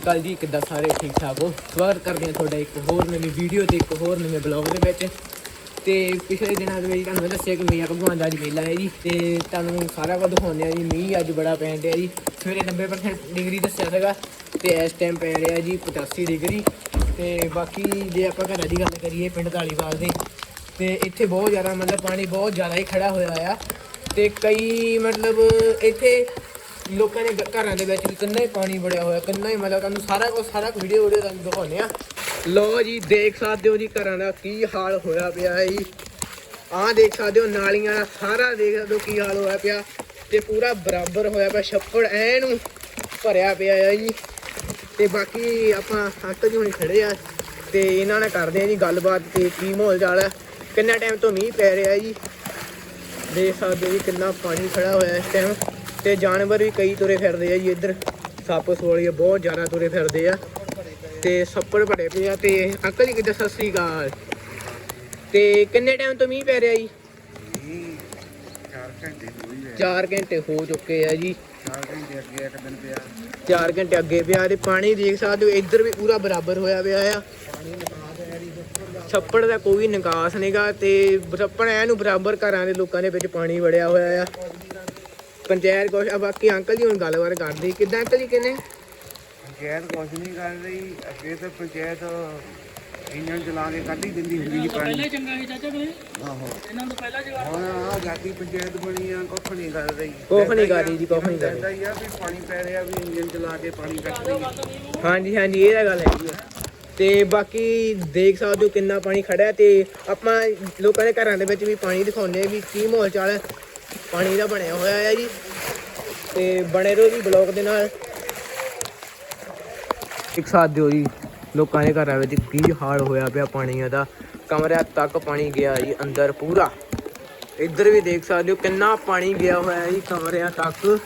ਕੱਲ ਜੀ ਕਿੱਦਾਂ ਸਾਰੇ ਠੀਕ ਠਾਕ ਹੋ? ਸਵਾਗਤ ਕਰਦੇ ਹਾਂ ਤੁਹਾਡਾ ਇੱਕ ਹੋਰ ਨਵੀਂ ਵੀਡੀਓ ਤੇ, ਇੱਕ ਹੋਰ ਨਵੇਂ ਬਲੌਗ ਦੇ ਵਿੱਚ। ਤੇ ਪਿਛਲੇ ਦਿਨਾਂ ਦੇ ਵਿੱਚ ਤੁਹਾਨੂੰ ਮੈਂ ਦੱਸਿਆ ਕਿ ਮੀਆਂ ਭਗਵਾਨ ਦਾ ਅੱਜ ਮੇਲਾ ਹੈ ਜੀ, ਤੇ ਤੁਹਾਨੂੰ ਸਾਰਾ ਕੁਝ ਦਿਖਾਉਂਦੇ ਆ ਜੀ। ਮੀਂਹ ਅੱਜ ਬੜਾ ਪੈਣ ਡਿਆ ਜੀ। ਸਵੇਰੇ 90% ਡਿਗਰੀ ਦੱਸਿਆ ਸੀਗਾ, ਤੇ ਇਸ ਟਾਈਮ ਪੈ ਰਿਹਾ ਜੀ 85 ਡਿਗਰੀ। ਤੇ ਬਾਕੀ ਜੇ ਆਪਾਂ ਘਰਾਂ ਦੀ ਗੱਲ ਕਰੀਏ ਪਿੰਡ ਢਾਲੀਵਾਲ ਦੇ, ਤੇ ਇੱਥੇ ਬਹੁਤ ਜ਼ਿਆਦਾ ਮਤਲਬ ਪਾਣੀ ਬਹੁਤ ਜ਼ਿਆਦਾ ਹੀ ਖੜਾ ਹੋਇਆ ਆ ਤੇ ਕਈ ਮਤਲਬ ਇੱਥੇ ਲੋਕਾਂ ਦੇ ਘ- ਘਰਾਂ ਦੇ ਵਿੱਚ ਵੀ ਕਿੰਨਾ ਹੀ ਪਾਣੀ ਵੜਿਆ ਹੋਇਆ, ਕਿੰਨਾ ਹੀ ਮਤਲਬ ਤੁਹਾਨੂੰ ਸਾਰਾ ਕੁਝ ਸਾਰਾ ਵੀਡੀਓ ਵੀਡੀਓ ਤੁਹਾਨੂੰ ਦਿਖਾਉਂਦੇ ਆ ਲੋ ਜੀ, ਦੇਖ ਸਕਦੇ ਹੋ ਜੀ ਘਰਾਂ ਦਾ ਕੀ ਹਾਲ ਹੋਇਆ ਪਿਆ ਹੈ ਜੀ। ਆਹ ਦੇਖ ਸਕਦੇ ਹੋ ਨਾਲੀਆਂ ਦਾ ਸਾਰਾ, ਦੇਖ ਸਕਦੇ ਹੋ ਕੀ ਹਾਲ ਹੋਇਆ ਪਿਆ। ਤੇ ਪੂਰਾ ਬਰਾਬਰ ਹੋਇਆ ਪਿਆ, ਛੱਪੜ ਐਨ ਭਰਿਆ ਪਿਆ ਆ ਜੀ। ਤੇ ਬਾਕੀ ਆਪਾਂ ਅੰਕਲ ਜੀ ਹੁਣੇ ਖੜੇ ਆ ਤੇ ਇਹਨਾਂ ਨਾਲ ਕਰਦੇ ਆ ਜੀ ਗੱਲਬਾਤ ਤੇ ਕੀ ਮਾਹੌਲ ਚਾਲ ਹੈ। ਕਿੰਨਾ ਟਾਈਮ ਤੋਂ ਮੀਂਹ ਪੈ ਰਿਹਾ ਜੀ। ਦੇਖ ਸਕਦੇ ਹੋ ਜੀ ਕਿੰਨਾ ਪਾਣੀ ਖੜਾ ਹੋਇਆ ਇਸ ਟਾਈਮ ਤੇ ਜਾਨਵਰ ਵੀ ਕਈ ਤੁਰੇ ਫਿਰਦੇ ਆ ਜੀ ਇੱਧਰ। ਸੱਪ ਸੋਲੀਏ ਬਹੁਤ ਜ਼ਿਆਦਾ ਤੁਰੇ ਫਿਰਦੇ ਆ। ਤੇ ਸੱਪੜ ਭੜੇ ਪਏ ਆ ਤੇ ਅੰਕਲ ਜੀ ਕਿੱਦਾਂ, ਸਤਿ ਸ੍ਰੀ ਅਕਾਲ। ਤੇ ਕਿੰਨੇ ਟਾਈਮ ਤੋਂ ਮੀਂਹ ਪੈ ਰਿਹਾ ਜੀ? ਚਾਰ ਘੰਟੇ ਹੋਈ ਹੈ 4 ਘੰਟੇ ਹੋ ਚੁੱਕੇ ਆ ਜੀ। ਚਾਰ ਘੰਟੇ ਅੱਗੇ ਇੱਕ ਦਿਨ ਪਿਆ 4 ਘੰਟੇ ਅੱਗੇ ਪਿਆ ਤੇ ਪਾਣੀ ਦੇਖ ਸਕਦੇ ਹੋ, ਇੱਧਰ ਵੀ ਪੂਰਾ ਬਰਾਬਰ ਹੋਇਆ ਪਿਆ ਆ। ਛੱਪੜ ਦਾ ਕੋਈ ਨਿਕਾਸ ਨਹੀਂਗਾ ਤੇ ਛੱਪੜ ਐ ਨੂੰ ਬਰਾਬਰ ਘਰਾਂ ਦੇ ਲੋਕਾਂ ਦੇ ਵਿੱਚ ਪਾਣੀ ਵੜਿਆ ਹੋਇਆ ਆ। ਪੰਚਾਇਤ ਕੁਛ ਆ ਬਾਕੀ ਅੰਕਲ ਜੀ ਹੁਣ ਗੱਲਬਾਤ ਕਰਦੇ ਕਿੱਦਾਂ ਅੰਕਲ ਜੀ ਕਹਿੰਦੇ ਪੰਚਾਇਤ ਕੁਛ ਨਹੀਂ ਕਰ ਰਹੀ। ਅੱਗੇ ਤਾਂ ਪੰਚਾਇਤ ਇੰਜਣ ਚਲਾ ਕੇ ਕੱਢ ਹੀ ਦਿੰਦੀ ਹੁੰਦੀ ਸੀ ਪਾਣੀ ਪਹਿਲਾਂ ਹੀ ਚੰਗਾ ਸੀ ਚਾਚਾ ਕਰੇ ਆਹੋ। ਇਹਨਾਂ ਨੂੰ ਪਹਿਲਾਂ ਜਗਾ ਹੁਣ ਆ ਜਾਤੀ ਪੰਚਾਇਤ ਬਣੀ ਆ ਕੁਛ ਨਹੀਂ ਕਰ ਰਹੀ। ਕੁਛ ਨਹੀਂ ਕਰ ਰਹੀ ਜੀ, ਕੁਛ ਨਹੀਂ ਕਰ ਰਹੀ। ਕਹਿੰਦਾ ਹੀ ਆ ਵੀ ਪਾਣੀ ਪੈ ਰਿਹਾ ਵੀ ਇੰਜਣ ਚਲਾ ਕੇ ਪਾਣੀ ਕੱਢ ਰਹੀ ਹਾਂਜੀ ਹਾਂਜੀ ਇਹ ਤਾਂ ਗੱਲ ਹੈਗੀ ਆ। ਤੇ ਬਾਕੀ ਦੇਖ ਸਕਦੇ ਹੋ ਕਿੰਨਾ ਪਾਣੀ ਖੜਾ ਹੈ ਤੇ ਆਪਾਂ ਲੋਕਾਂ ਦੇ ਘਰਾਂ ਦੇ ਵਿੱਚ ਵੀ ਪਾਣੀ ਦਿਖਾਉਂਦੇ ਆ ਵੀ ਕੀ ਮਾਹੌਲ ਚਾਲ ਹੈ ਪਾਣੀ ਦਾ ਬਣਿਆ ਹੋਇਆ ਹੈ ਜੀ। ਤੇ ਬਣੇ ਰਹੋ ਜੀ ਬਲੌਗ ਦੇ ਨਾਲ। ਇੱਕ ਸਾਥ ਦਿਓ ਜੀ, ਲੋਕਾਂ ਦੇ ਘਰਾਂ ਵਿੱਚ ਕੀ ਹਾਲ ਹੋਇਆ ਪਿਆ ਪਾਣੀ ਦਾ। ਕਮਰਿਆਂ ਤੱਕ ਪਾਣੀ ਗਿਆ ਜੀ, ਅੰਦਰ ਪੂਰਾ। ਇੱਧਰ ਵੀ ਦੇਖ ਸਕਦੇ ਹੋ ਕਿੰਨਾ ਪਾਣੀ ਗਿਆ ਹੋਇਆ ਜੀ ਕਮਰਿਆਂ ਤੱਕ।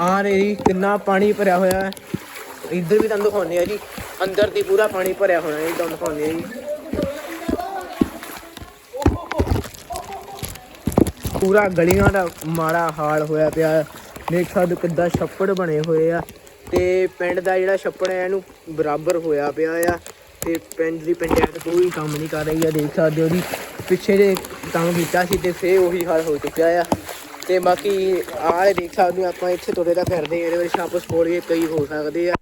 ਆ ਰਹੀ ਕਿੰਨਾ ਪਾਣੀ ਭਰਿਆ ਹੋਇਆ ਹੈ। ਇੱਧਰ ਵੀ ਤੁਹਾਨੂੰ ਦਿਖਾਉਂਦੇ ਆ ਜੀ, ਅੰਦਰ ਦੀ ਪੂਰਾ ਪਾਣੀ ਭਰਿਆ ਹੋਇਆ ਹੈ ਜੀ, ਤੁਹਾਨੂੰ ਦਿਖਾਉਂਦੇ ਆ ਜੀ। ਪੂਰਾ ਗਲੀਆਂ ਦਾ ਮਾੜਾ ਹਾਲ ਹੋਇਆ ਪਿਆ। ਦੇਖ ਸਕਦੇ ਹੋ ਕਿੱਦਾਂ ਛੱਪੜ ਬਣੇ ਹੋਏ ਆ। ਤੇ ਪਿੰਡ ਦਾ ਜਿਹੜਾ ਛੱਪੜ ਹੈ ਇਹਨੂੰ ਬਰਾਬਰ ਹੋਇਆ ਪਿਆ ਆ। ਤੇ ਪਿੰਡ ਦੀ ਪੰਚਾਇਤ ਕੋਈ ਕੰਮ ਨਹੀਂ ਕਰ ਰਹੀ ਆ, ਦੇਖ ਸਕਦੇ ਹੋ ਜੀ। ਪਿੱਛੇ ਦੇ ਕੰਮ ਕੀਤਾ ਸੀ ਤੇ ਫੇਰ ਉਹੀ ਹਾਲ ਹੋ ਚੁੱਕਿਆ ਆ। ਤੇ ਬਾਕੀ ਆਹ ਦੇਖ ਸਕਦੇ ਹੋ, ਆਪਾਂ ਇੱਥੇ ਤੁਰੇ ਤਾਂ ਫਿਰਦੇ ਆ, ਇਹਦੇ ਵਿੱਚ ਸੱਪ ਸਪੋਲੀਏ ਕਈ ਹੋ ਸਕਦੇ ਆ।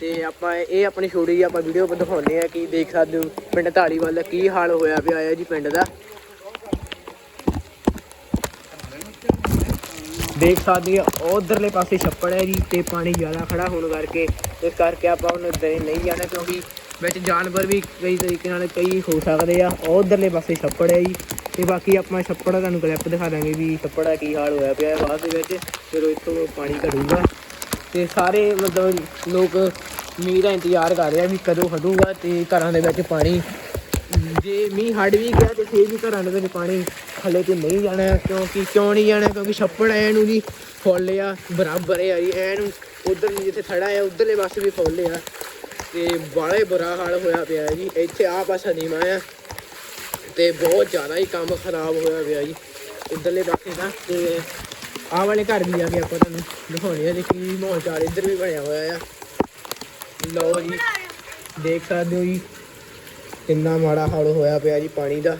ਤੇ ਆਪਾਂ ਇਹ ਆਪਣੀ ਛੋਟੀ ਜਿਹੀ ਆਪਾਂ ਵੀਡੀਓ ਦਿਖਾਉਂਦੇ ਆ ਕਿ ਦੇਖ ਸਕਦੇ ਹੋ, ਪਿੰਡ ਢਾਲੀਵਾਲ ਦਾ ਕੀ ਹਾਲ ਹੋਇਆ ਪਿਆ ਆ ਜੀ, ਪਿੰਡ ਦਾ। ਦੇਖ ਸਕਦੇ ਆ, ਉਧਰਲੇ ਪਾਸੇ ਛੱਪੜ ਹੈ ਜੀ ਤੇ ਪਾਣੀ ਜ਼ਿਆਦਾ ਖੜਾ ਹੋਣ ਕਰਕੇ, ਇਸ ਕਰਕੇ ਆਪਾਂ ਉਹਨੂੰ ਦੇ ਨਹੀਂ ਜਾਣਾ ਕਿਉਂਕਿ ਵਿੱਚ ਜਾਨਵਰ ਵੀ ਕਈ ਤਰੀਕੇ ਨਾਲ ਕਈ ਹੋ ਸਕਦੇ ਆ। ਉਧਰਲੇ ਪਾਸੇ ਛੱਪੜ ਹੈ ਜੀ ਤੇ ਬਾਕੀ ਆਪਾਂ ਛੱਪੜ ਦਾ ਤੁਹਾਨੂੰ ਕਲਿੱਪ ਦਿਖਾ ਦਾਂਗੇ ਵੀ ਛੱਪੜ ਦਾ ਕੀ ਹਾਲ ਹੋਇਆ ਪਿਆ। ਹੈ ਬਾਅਦ ਦੇ ਵਿੱਚ ਜਦੋਂ ਇੱਥੋਂ ਪਾਣੀ ਘਟੂਗਾ ਤੇ ਸਾਰੇ ਮਤਲਬ ਲੋਕ ਮੀਂਹ ਦਾ ਇੰਤਜ਼ਾਰ ਕਰ ਰਹੇ ਆ ਵੀ ਕਦੋਂ ਖੜੂਗਾ ਤੇ ਘਰਾਂ ਦੇ ਵਿੱਚ ਪਾਣੀ ਜੇ ਮੀਂਹ ਹਟ ਵੀ ਗਿਆ ਤੇ ਫੇਰ ਵੀ ਘਰਾਂ ਦੇ ਵਿੱਚ ਪਾਣੀ ਥੱਲੇ ਤੇ ਨਹੀਂ ਜਾਣਾ, ਕਿਉਂਕਿ ਕਿਉਂ ਨਹੀਂ ਜਾਣਾ? ਕਿਉਂਕਿ ਛੱਪੜ ਐ ਨੂੰ ਜੀ ਫੁੱਲ ਆ, ਬਰਾਬਰ ਆ ਜੀ ਐ ਨੂੰ ਉਧਰ ਜਿੱਥੇ ਖੜਾ ਆ, ਉਧਰਲੇ ਪਾਸੇ ਵੀ ਫੁੱਲ ਆ। ਤੇ ਬਾਲੇ ਬੁਰਾ ਹਾਲ ਹੋਇਆ ਪਿਆ ਜੀ, ਇੱਥੇ ਆ ਪਾਸਾ ਨੀਵਾਂ ਆ ਤੇ ਬਹੁਤ ਜ਼ਿਆਦਾ ਹੀ ਕੰਮ ਖਰਾਬ ਹੋਇਆ ਪਿਆ ਜੀ ਉਧਰਲੇ ਪਾਸੇ ਦਾ ਤੇ ਆਹ ਵਾਲੇ ਘਰ ਵੀ ਆ ਕੇ ਆਪਾਂ ਤੁਹਾਨੂੰ ਦਿਖਾਉਣੇ ਆ ਜੀ ਕੀ ਮਾਹੌਲ ਚਾਲ ਇੱਧਰ ਵੀ ਬਣਿਆ ਹੋਇਆ ਆ। ਲਓ ਜੀ, ਦੇਖ ਸਕਦੇ ਹੋ ਜੀ ਕਿੰਨਾ ਮਾੜਾ ਹਾਲ ਹੋਇਆ ਪਿਆ ਜੀ ਪਾਣੀ ਦਾ।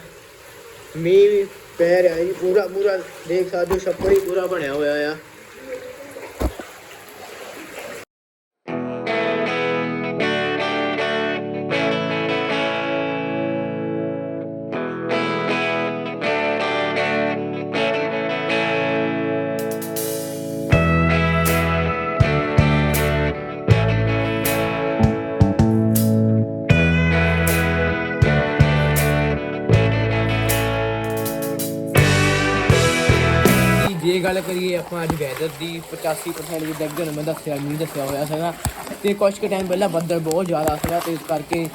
ਮੀਂਹ ਵੀ ਪੈ ਰਿਹਾ ਜੀ ਪੂਰਾ ਪੂਰਾ ਦੇਖ ਸਕਦੇ ਹੋ ਛੱਪੜ ਹੀ ਪੂਰਾ ਬਣਿਆ ਹੋਇਆ ਆ। ਕਰੀਏ ਆਪਾਂ ਅੱਜ ਵੈਦਰ ਦੀ 85% ਦੀ ਨੂੰ, ਮੈਂ ਦੱਸਿਆ ਮੀਂਹ ਦੱਸਿਆ ਹੋਇਆ ਸੀਗਾ। ਤੇ ਕੁਝ ਕੁ ਟਾਈਮ ਪਹਿਲਾਂ ਬੱਦਲ ਬਹੁਤ ਜ਼ਿਆਦਾ ਸੀਗਾ ਤੇ ਇਸ ਕਰਕੇ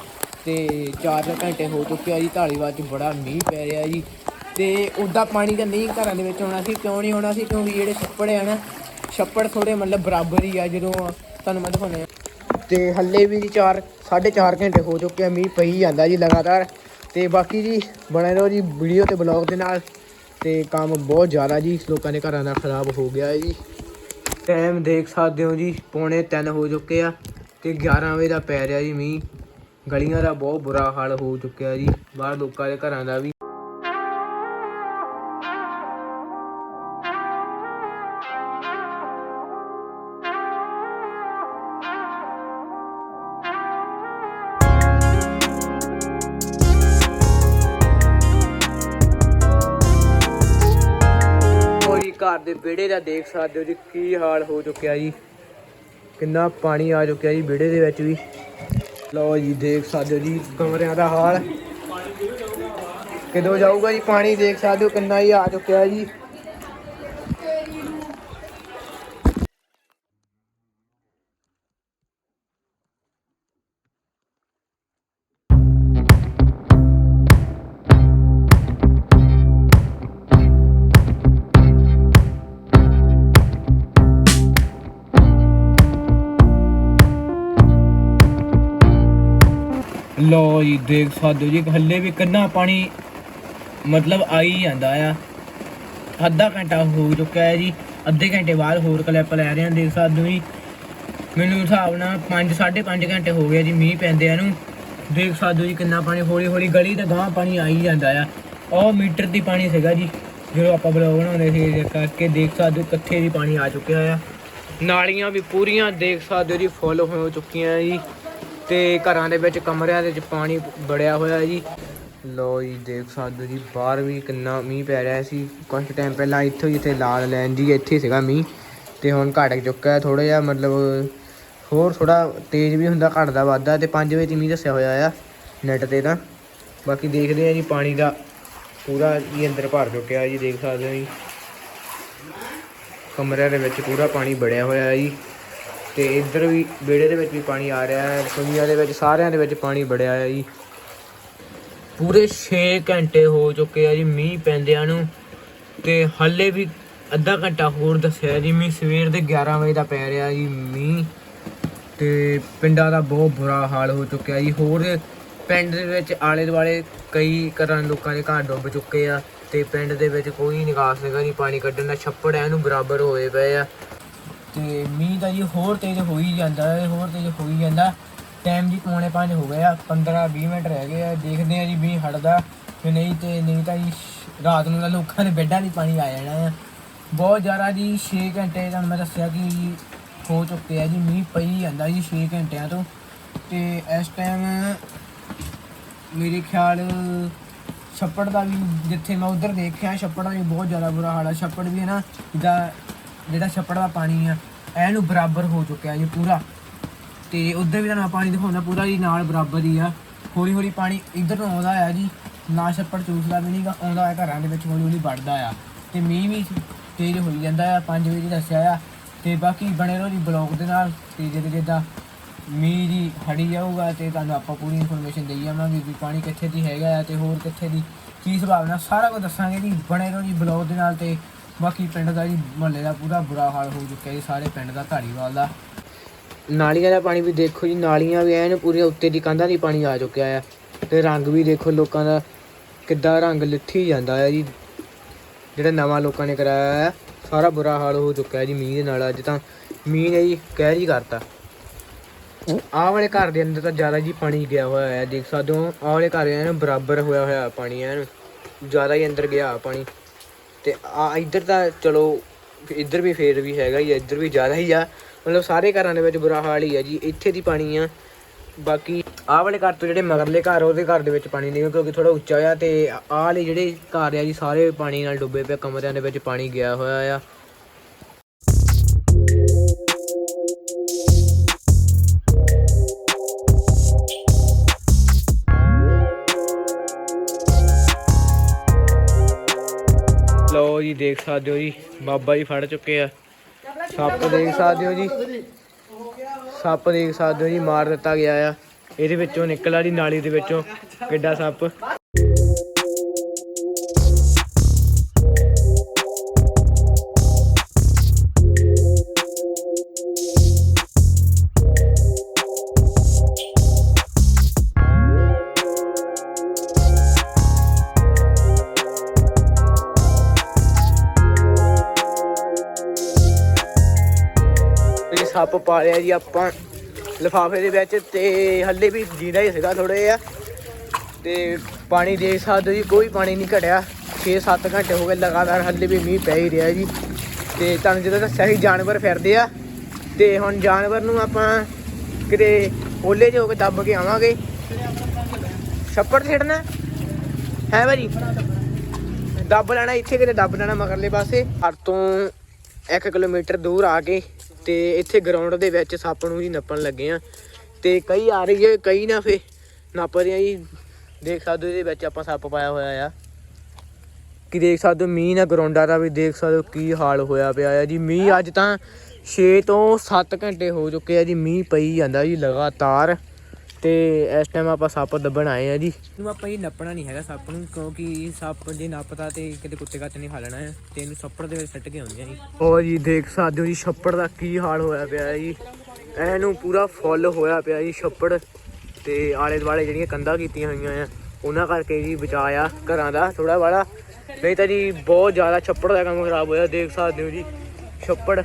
ਤੇ 4 ਘੰਟੇ ਹੋ ਚੁੱਕੇ ਆ ਜੀ ਢਾਲੀਵਾਲ 'ਚ ਬੜਾ ਮੀਂਹ ਪੈ ਰਿਹਾ ਜੀ। ਤੇ ਉੱਦਾਂ ਪਾਣੀ ਤਾਂ ਨਹੀਂ ਘਰਾਂ ਦੇ ਵਿੱਚ ਆਉਣਾ ਸੀ, ਕਿਉਂ ਨਹੀਂ ਆਉਣਾ ਸੀ, ਕਿਉਂਕਿ ਜਿਹੜੇ ਛੱਪੜ ਆ ਨਾ, ਛੱਪੜ ਥੋੜੇ ਮਤਲਬ ਬਰਾਬਰ ਹੀ ਆ, ਜਦੋਂ ਤੁਹਾਨੂੰ ਮੈਂ ਦਿਖਾਉਣੇ ਆ ਤੇ ਹੱਲੇ ਵੀ ਜੀ 4 4.5 ਘੰਟੇ ਹੋ ਚੁੱਕੇ ਆ, ਮੀਂਹ ਪਈ ਜਾਂਦਾ ਜੀ ਲਗਾਤਾਰ। ਤੇ ਬਾਕੀ ਜੀ, ਬਣੇ ਰਹੋ ਜੀ ਵੀਡੀਓ ਤੇ ਬਲੌਗ ਦੇ ਨਾਲ। ਤੇ ਕੰਮ ਬਹੁਤ ਜ਼ਿਆਦਾ ਜੀ, ਲੋਕਾਂ ਦੇ ਘਰਾਂ ਦਾ ਖਰਾਬ ਹੋ ਗਿਆ ਜੀ। ਟਾਈਮ ਦੇਖ ਸਕਦੇ ਹੋ ਜੀ, ਪੌਣੇ 3 ਹੋ ਚੁੱਕੇ ਆ ਤੇ 11 ਵਜੇ ਦਾ ਪੈ ਰਿਹਾ ਜੀ ਮੀਂਹ। ਗਲੀਆਂ ਦਾ ਬਹੁਤ ਬੁਰਾ ਹਾਲ ਹੋ ਚੁੱਕਿਆ ਜੀ, ਬਾਹਰ ਲੋਕਾਂ ਦੇ ਘਰਾਂ ਦਾ ਵੀ। ਘਰ ਦੇ ਵਿਹੜੇ ਦਾ ਦੇਖ ਸਕਦੇ ਹੋ ਜੀ, ਕੀ ਹਾਲ ਹੋ ਚੁੱਕਿਆ ਜੀ? ਕਿੰਨਾ ਪਾਣੀ ਆ ਚੁੱਕਿਆ ਜੀ ਵਿਹੜੇ ਦੇ ਵਿੱਚ ਵੀ। ਲਓ ਜੀ, ਦੇਖ ਸਕਦੇ ਹੋ ਜੀ, ਕਮਰਿਆਂ ਦਾ ਹਾਲ। ਕਿਦੋਂ ਜਾਊਗਾ ਜੀ ਪਾਣੀ? ਦੇਖ ਸਕਦੇ ਹੋ ਕਿੰਨਾ ਹੀ ਆ ਚੁੱਕਿਆ ਜੀ। ਲਓ ਜੀ, ਦੇਖ ਸਕਦੇ ਹੋ ਜੀ ਹੱਲੇ ਵੀ ਕਿੰਨਾ ਪਾਣੀ ਮਤਲਬ ਆਈ ਜਾਂਦਾ ਆ। ਅੱਧਾ ਘੰਟਾ ਹੋ ਚੁੱਕਾ ਹੈ ਜੀ, ਅੱਧੇ ਘੰਟੇ ਬਾਅਦ ਹੋਰ ਕਲਿੱਪ ਲੈ ਰਹੇ ਹਾਂ, ਦੇਖ ਸਕਦੇ ਹੋ ਜੀ। ਮੈਨੂੰ ਹਿਸਾਬ ਨਾਲ 5 5.5 ਘੰਟੇ ਹੋ ਗਏ ਜੀ ਮੀਂਹ ਪੈਂਦੇ ਆ ਨੂੰ। ਦੇਖ ਸਕਦੇ ਹੋ ਜੀ, ਕਿੰਨਾ ਪਾਣੀ ਹੌਲੀ ਹੌਲੀ ਗਲੀ ਤੇ ਗਾਂ ਪਾਣੀ ਆਈ ਜਾਂਦਾ ਆ। ਉਹ ਮੀਟਰ ਦੀ ਪਾਣੀ ਸੀਗਾ ਜੀ, ਜਦੋਂ ਆਪਾਂ ਬਲੌਗ ਬਣਾਉਂਦੇ ਸੀ ਇਹ ਕਰਕੇ ਦੇਖ ਸਕਦੇ ਹੋ ਕਿੱਥੇ ਦੀ ਪਾਣੀ ਆ ਚੁੱਕਿਆ ਆ। ਨਾਲੀਆਂ ਵੀ ਪੂਰੀਆਂ, ਦੇਖ ਸਕਦੇ ਹੋ ਜੀ ਫੁੱਲ ਹੋ ਚੁੱਕੀਆਂ ਜੀ। ਤੇ ਘਰਾਂ ਦੇ ਵਿੱਚ ਕਮਰਿਆਂ ਦੇ ਵਿੱਚ ਪਾਣੀ ਬੜਿਆ ਹੋਇਆ ਜੀ। ਲੋ ਜੀ, ਦੇਖ ਸਕਦੇ ਹੋ ਜੀ, ਬਾਹਰ ਵੀ ਕਿੰਨਾ ਮੀਂਹ ਪੈ ਰਿਹਾ ਸੀ। ਕੁਝ ਟਾਈਮ ਪਹਿਲਾਂ ਇੱਥੋਂ ਜਿੱਥੇ ਲਾਲ ਲੈਣ ਜੀ, ਇੱਥੇ ਸੀਗਾ ਮੀਂਹ। ਤੇ ਹੁਣ ਘਟ ਚੁੱਕਾ ਹੈ ਥੋੜਾ ਜਿਹਾ, ਮਤਲਬ ਹੋਰ ਥੋੜਾ ਤੇਜ਼ ਵੀ ਹੁੰਦਾ ਘਟਦਾ ਵੱਧਦਾ ਤੇ 5 ਵਜੇ ਮੀਂਹ ਦੱਸਿਆ ਹੋਇਆ ਆ ਨੈਟ ਤੇ ਤਾਂ। ਬਾਕੀ ਦੇਖਦੇ ਆ ਜੀ, ਪਾਣੀ ਦਾ ਪੂਰਾ ਜੀ ਅੰਦਰ ਭਰ ਚੁੱਕਿਆ ਜੀ, ਦੇਖ ਸਕਦੇ ਹੋ ਜੀ। ਕਮਰਿਆਂ ਦੇ ਵਿੱਚ ਪੂਰਾ ਪਾਣੀ ਬੜਿਆ ਹੋਇਆ ਜੀ। ਤੇ ਇੱਧਰ ਵੀ ਵਿਹੜੇ ਦੇ ਵਿੱਚ ਵੀ ਪਾਣੀ ਆ ਰਿਹਾ ਹੈ, ਰਸੋਈਆਂ ਦੇ ਵਿੱਚ, ਸਾਰਿਆਂ ਦੇ ਵਿੱਚ ਪਾਣੀ ਬੜਿਆ ਹੈ ਜੀ। ਪੂਰੇ 6 ਘੰਟੇ ਹੋ ਚੁੱਕੇ ਆ ਜੀ, ਮੀਂਹ ਪੈਂਦਿਆਂ ਨੂੰ। ਤੇ ਹਾਲੇ ਵੀ ਅੱਧਾ ਘੰਟਾ ਹੋਰ ਦੱਸਿਆ ਜੀ, ਮੀਂਹ ਸਵੇਰ ਦੇ 11 ਵਜੇ ਦਾ ਪੈ ਰਿਹਾ ਜੀ ਮੀਂਹ। ਤੇ ਪਿੰਡਾਂ ਦਾ ਬਹੁਤ ਬੁਰਾ ਹਾਲ ਹੋ ਚੁੱਕਿਆ ਜੀ। ਹੋਰ ਪਿੰਡ ਦੇ ਵਿੱਚ ਆਲੇ ਦੁਆਲੇ ਕਈ ਘਰਾਂ ਲੋਕਾਂ ਦੇ ਘਰ ਡੁੱਬ ਚੁੱਕੇ ਆ ਤੇ ਪਿੰਡ ਦੇ ਵਿੱਚ ਕੋਈ ਨਿਕਾਸ ਨਹੀਂਗਾ ਨਹੀਂ ਪਾਣੀ ਕੱਢਣ ਦਾ ਛੱਪੜ ਐ ਇਹਨੂੰ ਬਰਾਬਰ ਹੋਏ ਪਏ ਆ। ਤੇ ਮੀਂਹ ਤਾਂ ਜੀ ਹੋਰ ਤੇਜ਼ ਹੋ ਹੀ ਜਾਂਦਾ ਹੈ, ਹੋਰ ਤੇਜ਼ ਹੋ ਹੀ ਜਾਂਦਾ। ਟਾਈਮ ਜੀ ਪੌਣੇ 5 ਹੋ ਗਏ ਆ 15 20 ਮਿੰਟ ਰਹਿ ਗਏ ਆ। ਦੇਖਦੇ ਆ ਜੀ ਮੀਂਹ ਹਟਦਾ ਕਿ ਨਹੀਂ ਤੇ ਨਹੀਂ ਤਾਂ ਜੀ ਰਾਤ ਨੂੰ ਤਾਂ ਲੋਕਾਂ ਦੇ ਬੈੱਡਾਂ 'ਚ ਪਾਣੀ ਆ ਜਾਣਾ ਆ। ਬਹੁਤ ਜ਼ਿਆਦਾ ਜੀ 6 ਘੰਟੇ ਤੁਹਾਨੂੰ ਮੈਂ ਦੱਸਿਆ ਕਿ ਹੋ ਚੁੱਕੇ ਆ ਜੀ, ਮੀਂਹ ਪਈ ਜਾਂਦਾ ਜੀ 6 ਘੰਟਿਆਂ ਤੋਂ। ਤੇ ਇਸ ਟਾਈਮ ਮੇਰੇ ਖਿਆਲ ਛੱਪੜ ਦਾ ਵੀ ਜਿੱਥੇ ਮੈਂ ਉਧਰ ਦੇਖਿਆ, ਛੱਪੜ ਦਾ ਵੀ ਬਹੁਤ ਜ਼ਿਆਦਾ ਬੁਰਾ ਹਾਲ ਆ। ਛੱਪੜ ਵੀ ਹੈ ਨਾ, ਜਿੱਦਾਂ ਜਿਹੜਾ ਛੱਪੜ ਦਾ ਪਾਣੀ ਆ, ਇਹਨੂੰ ਬਰਾਬਰ ਹੋ ਚੁੱਕਿਆ ਜੀ ਪੂਰਾ। ਤੇ ਉਧਰ ਵੀ ਤੁਹਾਨੂੰ ਪਾਣੀ ਦਿਖਾਉਂਦਾ ਪੂਰਾ ਜੀ ਨਾਲ ਬਰਾਬਰ ਹੀ ਆ। ਹੌਲੀ ਹੌਲੀ ਪਾਣੀ ਇੱਧਰ ਨੂੰ ਆਉਂਦਾ ਆ ਜੀ, ਨਾ ਛੱਪੜ ਚੂਸਦਾ ਵੀ ਨਹੀਂਗਾ ਆਉਂਦਾ ਆ ਘਰਾਂ ਦੇ ਵਿੱਚ ਹੌਲੀ ਹੌਲੀ ਵੱਢਦਾ ਆ। ਤੇ ਮੀਂਹ ਵੀ ਤੇਜ਼ ਹੋਈ ਜਾਂਦਾ ਆ 5 ਵਜੇ ਦੱਸਿਆ ਆ। ਤੇ ਬਾਕੀ ਬਣੇ ਰਹੋ ਜੀ ਬਲੌਗ ਦੇ ਨਾਲ, ਤੇ ਜਿੱਦਾਂ ਜਿੱਦਾਂ ਮੀਂਹ ਦੀ ਹੜੀ ਜਾਊਗਾ ਤੇ ਤੁਹਾਨੂੰ ਆਪਾਂ ਪੂਰੀ ਇਨਫੋਰਮੇਸ਼ਨ ਦੇਈ ਜਾਵਾਂਗੇ ਵੀ ਪਾਣੀ ਕਿੱਥੇ ਦੀ ਹੈਗਾ ਆ ਤੇ ਹੋਰ ਕਿੱਥੇ ਦੀ ਕੀ ਸੰਭਾਵਨਾ ਸਾਰਾ ਕੁਝ ਦੱਸਾਂਗੇ ਜੀ, ਬਣੇ ਰਹੋ ਜੀ ਬਲੌਗ ਦੇ ਨਾਲ ਤੇ ਬਾਕੀ ਪਿੰਡ ਦਾ ਜੀ ਮਹੱਲੇ ਦਾ ਪੂਰਾ ਬੁਰਾ ਹਾਲ ਹੋ ਚੁੱਕਿਆ ਜੀ, ਸਾਰੇ ਪਿੰਡ ਦਾ ਧਾਰੀਵਾਲ ਦਾ। ਨਾਲੀਆਂ ਦਾ ਪਾਣੀ ਵੀ ਦੇਖੋ ਜੀ, ਨਾਲੀਆਂ ਵੀ ਐਨ ਪੂਰੀਆਂ ਉੱਤੇ ਦੀ ਕੰਧਾਂ ਦੀ ਪਾਣੀ ਆ ਚੁੱਕਿਆ ਆ। ਤੇ ਰੰਗ ਵੀ ਦੇਖੋ ਲੋਕਾਂ ਦਾ ਕਿੱਦਾਂ ਰੰਗ ਲਿੱਥੀ ਜਾਂਦਾ ਹੈ ਜੀ। ਜਿਹੜਾ ਨਵਾਂ ਲੋਕਾਂ ਨੇ ਕਰਾਇਆ ਹੈ ਸਾਰਾ ਬੁਰਾ ਹਾਲ ਹੋ ਚੁੱਕਿਆ ਜੀ ਮੀਂਹ ਦੇ ਨਾਲ ਅੱਜ ਤਾਂ। ਮੀਂਹ ਨੇ ਜੀ ਕਹਿਰ ਹੀ ਕਰਤਾ। ਆਹ ਵਾਲੇ ਘਰ ਦੇ ਅੰਦਰ ਤਾਂ ਜ਼ਿਆਦਾ ਜੀ ਪਾਣੀ ਗਿਆ ਹੋਇਆ ਹੈ ਦੇਖ ਸਕਦੇ ਹੋ, ਆਹ ਵਾਲੇ ਘਰ ਐਨ ਬਰਾਬਰ ਹੋਇਆ ਹੋਇਆ ਪਾਣੀ ਐਨ। ਜ਼ਿਆਦਾ ਹੀ ਅੰਦਰ ਗਿਆ ਪਾਣੀ। ਤੇ ਆ ਇੱਧਰ ਤਾਂ ਚਲੋ ਇੱਧਰ ਵੀ ਫੇਰ ਵੀ ਹੈਗਾ ਹੀ ਆ, ਇੱਧਰ ਵੀ ਜ਼ਿਆਦਾ ਹੀ ਆ। ਮਤਲਬ ਸਾਰੇ ਘਰਾਂ ਦੇ ਵਿੱਚ ਬੁਰਾ ਹਾਲ ਹੀ ਆ ਜੀ ਇੱਥੇ ਦੀ ਪਾਣੀ ਆ। ਬਾਕੀ ਆਹ ਵਾਲੇ ਘਰ ਤੋਂ ਜਿਹੜੇ ਮਗਰਲੇ ਘਰ ਉਹਦੇ ਘਰ ਦੇ ਵਿੱਚ ਪਾਣੀ ਨਹੀਂ ਕਿਉਂਕਿ ਥੋੜਾ ਉੱਚਾ ਹੋਇਆ ਤੇ ਆਹ ਵਾਲੇ ਜਿਹੜੇ ਘਰ ਆ ਜੀ ਸਾਰੇ ਪਾਣੀ ਨਾਲ ਡੁੱਬੇ ਪਏ ਕਮਰਿਆਂ ਦੇ ਵਿੱਚ ਪਾਣੀ ਗਿਆ ਹੋਇਆ ਆ। ਜੀ ਦੇਖ ਸਕਦੇ ਹੋ ਜੀ, ਬਾਬਾ ਜੀ ਫੜ ਚੁੱਕੇ ਆ। ਸੱਪ ਦੇਖ ਸਕਦੇ ਹੋ ਜੀ। ਸੱਪ ਦੇਖ ਸਕਦੇ ਹੋ ਜੀ, ਮਾਰ ਦਿੱਤਾ ਗਿਆ ਆ। ਇਹਦੇ ਵਿੱਚੋਂ ਨਿਕਲ ਦੀ ਨਾਲੀ ਦੇ ਵਿੱਚੋਂ। ਕਿੱਡਾ ਸੱਪ। ਇਹ ਪਾ ਲਿਆ ਜੀ ਆਪਾਂ। ਲਿਫਾਫੇ ਦੇ ਵਿੱਚ ਤੇ ਹੱਲੇ ਵੀ ਜੀਦਾ ਹੀ ਸੀਗਾ ਥੋੜੇ ਜਿਹਾ। ਤੇ ਪਾਣੀ ਦੇ ਸਕਦੇ ਜੀ ਕੋਈ ਪਾਣੀ ਨਹੀਂ ਘਟਿਆ। 6-7 ਘੰਟੇ ਹੋ ਗਏ ਲਗਾਤਾਰ ਹੱਲੇ ਵੀ ਮੀਂਹ ਪੈ ਹੀ ਰਿਹਾ ਜੀ। ਤੇ ਤੁਹਾਨੂੰ ਜਦੋਂ ਦੱਸਿਆ ਸੀ ਜਾਨਵਰ ਫਿਰਦੇ ਆ, ਤੇ ਹੁਣ ਜਾਨਵਰ ਨੂੰ ਆਪਾਂ ਕਿਤੇ ਓਲੇ 'ਚ ਹੋ ਕੇ ਦੱਬ ਕੇ ਆਵਾਂਗੇ। ਛੱਪੜ ਛੇੜਨਾ ਹੈ ਭਾਜੀ? ਦੱਬ ਲੈਣਾ, ਇੱਥੇ ਕਿਤੇ ਦੱਬ ਲੈਣਾ ਮਗਰਲੇ ਪਾਸੇ। ਹਰ ਤੋਂ 1 ਕਿਲੋਮੀਟਰ ਦੂਰ ਆ ਕੇ ਤੇ ਇੱਥੇ ਗਰਾਊਂਡ ਦੇ ਵਿੱਚ ਸੱਪ ਨੂੰ ਜੀ ਨੱਪਣ ਲੱਗੇ ਆ। ਤੇ ਕਈ ਆ ਰਹੀ ਹੈ, ਕਈ ਨਾ ਫੇ ਨੱਪ ਰਹੇ ਆ ਜੀ। ਦੇਖ ਸਕਦੇ ਹੋ ਇਹਦੇ ਵਿੱਚ ਆਪਾਂ ਸੱਪ ਪਾਇਆ ਹੋਇਆ ਆ। ਕਿ ਦੇਖ ਸਕਦੇ ਹੋ, ਮੀਂਹ ਨਾ ਗਰਾਊਂਡਾਂ ਦਾ ਵੀ ਦੇਖ ਸਕਦੇ ਹੋ ਕੀ ਹਾਲ ਹੋਇਆ ਪਿਆ ਆ ਜੀ। ਮੀਂਹ ਅੱਜ ਤਾਂ 6 ਤੋਂ 7 ਘੰਟੇ ਹੋ ਚੁੱਕੇ ਆ ਜੀ, ਮੀਂਹ ਪਈ ਜਾਂਦਾ ਜੀ ਲਗਾਤਾਰ। ਤੇ ਇਸ ਟਾਈਮ ਆਪਾਂ ਸੱਪ ਦੱਬਣ ਆਏ ਆ ਜੀ। ਨੂੰ ਆਪਾਂ ਇਹ ਨੱਪਣਾ ਨਹੀਂ ਹੈਗਾ ਸੱਪ ਨੂੰ ਕਿਉਂਕਿ ਸੱਪ ਜੇ ਨੱਪਦਾ ਤੇ ਕਿਤੇ ਕੁੱਤੇ ਕੱਤ ਨਹੀਂ ਖਾ ਲੈਣਾ ਹੈ ਤੇ ਇਹਨੂੰ ਛੱਪੜ ਦੇ ਵਿੱਚ ਸੱਟ ਕੇ ਆਉਂਦੇ ਆ ਜੀ ਉਹ ਜੀ ਦੇਖ ਸਕਦੇ ਹੋ ਜੀ ਛੱਪੜ ਦਾ ਕੀ ਹਾਲ ਹੋਇਆ ਪਿਆ ਹੈ ਜੀ। ਇਹਨੂੰ ਪੂਰਾ ਫੁੱਲ ਹੋਇਆ ਪਿਆ ਜੀ ਛੱਪੜ। ਤੇ ਆਲੇ ਦੁਆਲੇ ਜਿਹੜੀਆਂ ਕੰਧਾਂ ਕੀਤੀਆਂ ਹੋਈਆਂ ਆ ਉਹਨਾਂ ਕਰਕੇ ਜੀ ਬਚਾਇਆ ਘਰਾਂ ਦਾ ਥੋੜਾ ਬਾੜਾ ਨਹੀਂ ਤਾਂ ਜੀ ਬਹੁਤ ਜ਼ਿਆਦਾ ਛੱਪੜ ਦਾ ਕੰਮ ਖਰਾਬ ਹੋਇਆ ਦੇਖ ਸਕਦੇ ਹੋ ਜੀ। ਛੱਪੜ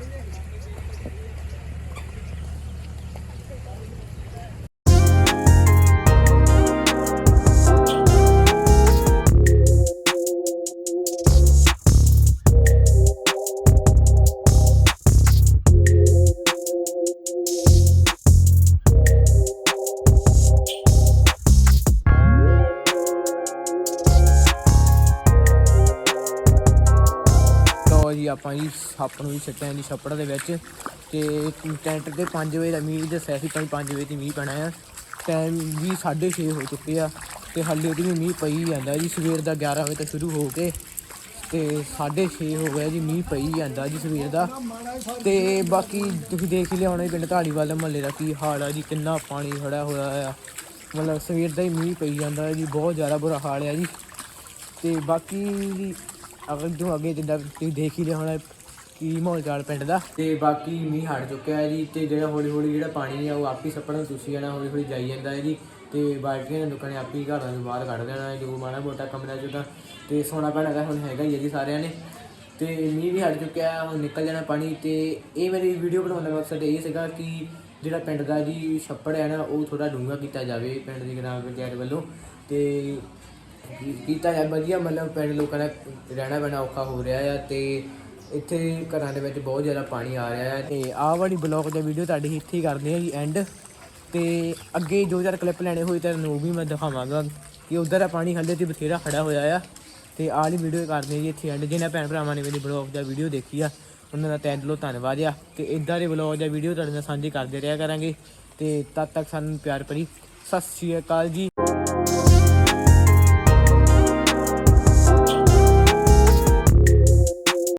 ਜੀ ਆਪਾਂ ਜੀ ਸੱਪ ਨੂੰ ਵੀ ਛੱਟਿਆ ਜੀ ਛੱਪੜ ਦੇ ਵਿੱਚ ਤੇ ਟੈਂਟ ਤੇ 5 ਵਜੇ ਦਾ ਮੀਂਹ ਦੱਸਿਆ ਸੀ ਤਾਂ 5 ਵਜੇ ਤੇ ਮੀਂਹ ਪੈਣਾ ਆ। ਟਾਈਮ ਵੀ 6:30 ਹੋ ਚੁੱਕੇ ਆ ਤੇ ਹਾਲੇ ਉਹਦੀ ਵੀ ਮੀਂਹ ਪਈ ਜਾਂਦਾ ਜੀ, ਸਵੇਰ ਦਾ 11 ਵਜੇ ਤੋਂ ਸ਼ੁਰੂ ਹੋ ਕੇ ਤੇ 6:30 ਹੋ ਗਿਆ ਜੀ, ਮੀਂਹ ਪਈ ਜਾਂਦਾ ਜੀ ਸਵੇਰ ਦਾ। ਤੇ ਬਾਕੀ ਤੁਸੀਂ ਦੇਖ ਹੀ ਲਿਆ ਹੋਣਾ ਪਿੰਡ ਢਾਲੀਵਾਲ ਦੇ ਮਹੱਲੇ ਦਾ ਕੀ ਹਾਲ ਆ ਜੀ, ਕਿੰਨਾ ਪਾਣੀ ਖੜਾ ਹੋਇਆ ਆ। ਮਤਲਬ ਸਵੇਰ ਦਾ ਹੀ ਮੀਂਹ ਪਈ ਜਾਂਦਾ ਜੀ, ਬਹੁਤ ਜ਼ਿਆਦਾ ਬੁਰਾ ਹਾਲ ਆ ਜੀ। ਤੇ ਬਾਕੀ ਜੀ ਅਗਰ ਜੋ ਅੱਗੇ ਜਿੱਦਾਂ ਤੁਸੀਂ ਦੇਖ ਹੀ ਲਿਆ ਹੋਣਾ ਕੀ ਮਾਹੌਲ ਚਾਲ ਪਿੰਡ ਦਾ। ਤੇ ਬਾਕੀ ਮੀਂਹ ਹਟ ਚੁੱਕਿਆ ਹੈ ਜੀ, ਤੇ ਜਿਹੜਾ ਹੌਲੀ ਹੌਲੀ ਜਿਹੜਾ ਪਾਣੀ ਆ ਉਹ ਆਪੀ ਸੱਪੜ ਨੂੰ ਤੁਸੀਂ ਜਾਣਾ ਹੌਲੀ ਹੌਲੀ ਜਾਈ ਜਾਂਦਾ ਹੈ ਜੀ। ਤੇ ਬਾਲਟੀਆਂ ਦੇ ਲੋਕਾਂ ਨੇ ਆਪ ਹੀ ਘਰਾਂ ਨੂੰ ਬਾਹਰ ਕੱਢ ਦੇਣਾ ਹੈ, ਜੋ ਮਾੜਾ ਮੋਟਾ ਕਮਰਾ ਚ ਤਾਂ ਤੇ ਸੋਨਾ ਪੈਣਾ ਤਾਂ ਹੁਣ ਹੈਗਾ ਹੀ ਹੈ ਜੀ ਸਾਰਿਆਂ ਨੇ। ਤੇ ਮੀਂਹ ਵੀ ਹਟ ਚੁੱਕਿਆ ਹੁਣ ਨਿਕਲ ਜਾਣਾ ਪਾਣੀ। ਤੇ ਇਹ ਮੇਰੀ ਵੀਡੀਓ ਬਣਾਉਣ ਦਾ ਮਕਸਦ ਇਹ ਸੀਗਾ ਕਿ ਜਿਹੜਾ ਪਿੰਡ ਦਾ ਜੀ ਛੱਪੜ ਹੈ ਨਾ, ਉਹ ਥੋੜਾ ਡੂੰਘਾ ਕੀਤਾ ਜਾਵੇ ਪਿੰਡ ਦੀ ਗ੍ਰਾਮ ਪੰਚਾਇਤ ਵੱਲੋਂ। ਤੇ ਕੀ- ਕੀਤਾ ਜਾ ਵਧੀਆ, ਮਤਲਬ ਪਿੰਡ ਲੋਕਾਂ ਦਾ ਰਹਿਣਾ ਬਹਿਣਾ ਔਖਾ ਹੋ ਰਿਹਾ ਆ ਤੇ ਇੱਥੇ ਘਰਾਂ ਦੇ ਵਿੱਚ ਬਹੁਤ ਜ਼ਿਆਦਾ ਪਾਣੀ ਆ ਰਿਹਾ ਹੈ ਤੇ ਆਹ ਵਾਲੀ ਬਲੌਗ ਦਾ ਵੀਡੀਓ ਤੁਹਾਡੀ ਇੱਥੇ ਹੀ ਕਰਦੇ ਹਾਂ ਜੀ ਐਂਡ ਤੇ ਅੱਗੇ ਜੋ ਚਾਰ ਕਲਿੱਪ ਲੈਣੇ ਹੋਏ ਤਾਂ ਉਹ ਵੀ ਮੈਂ ਦਿਖਾਵਾਂਗਾ ਕਿ ਉਧਰ ਦਾ ਪਾਣੀ ਹੱਲੇ ਤੇ ਬਥੇਰਾ ਖੜਾ ਹੋਇਆ ਆ। ਤੇ ਆਹ ਵਾਲੀ ਵੀਡੀਓ ਕਰਦੇ ਹਾਂ ਜੀ ਇੱਥੇ ਐਂਡ ਜਿਹਨਾਂ ਭੈਣ ਭਰਾਵਾਂ ਨੇ ਮੇਰੀ ਬਲੌਗ ਦਾ ਵੀਡੀਓ ਦੇਖੀ ਆ, ਉਹਨਾਂ ਦਾ ਤਹਿ ਦਿਲੋਂ ਧੰਨਵਾਦ ਆ। ਤੇ ਇਦਾਂ ਦੇ ਬਲੌਗ ਜਾਂ ਵੀਡੀਓ ਤੁਹਾਡੇ ਨਾਲ ਸਾਂਝੇ ਕਰਦੇ ਰਿਹਾ ਕਰਾਂਗੇ। ਤੇ ਤਦ ਤੱਕ ਸਾਨੂੰ ਪਿਆਰ ਭਰੀ। ਸਤਿ ਸ਼੍ਰੀ ਅਕਾਲ ਜੀ।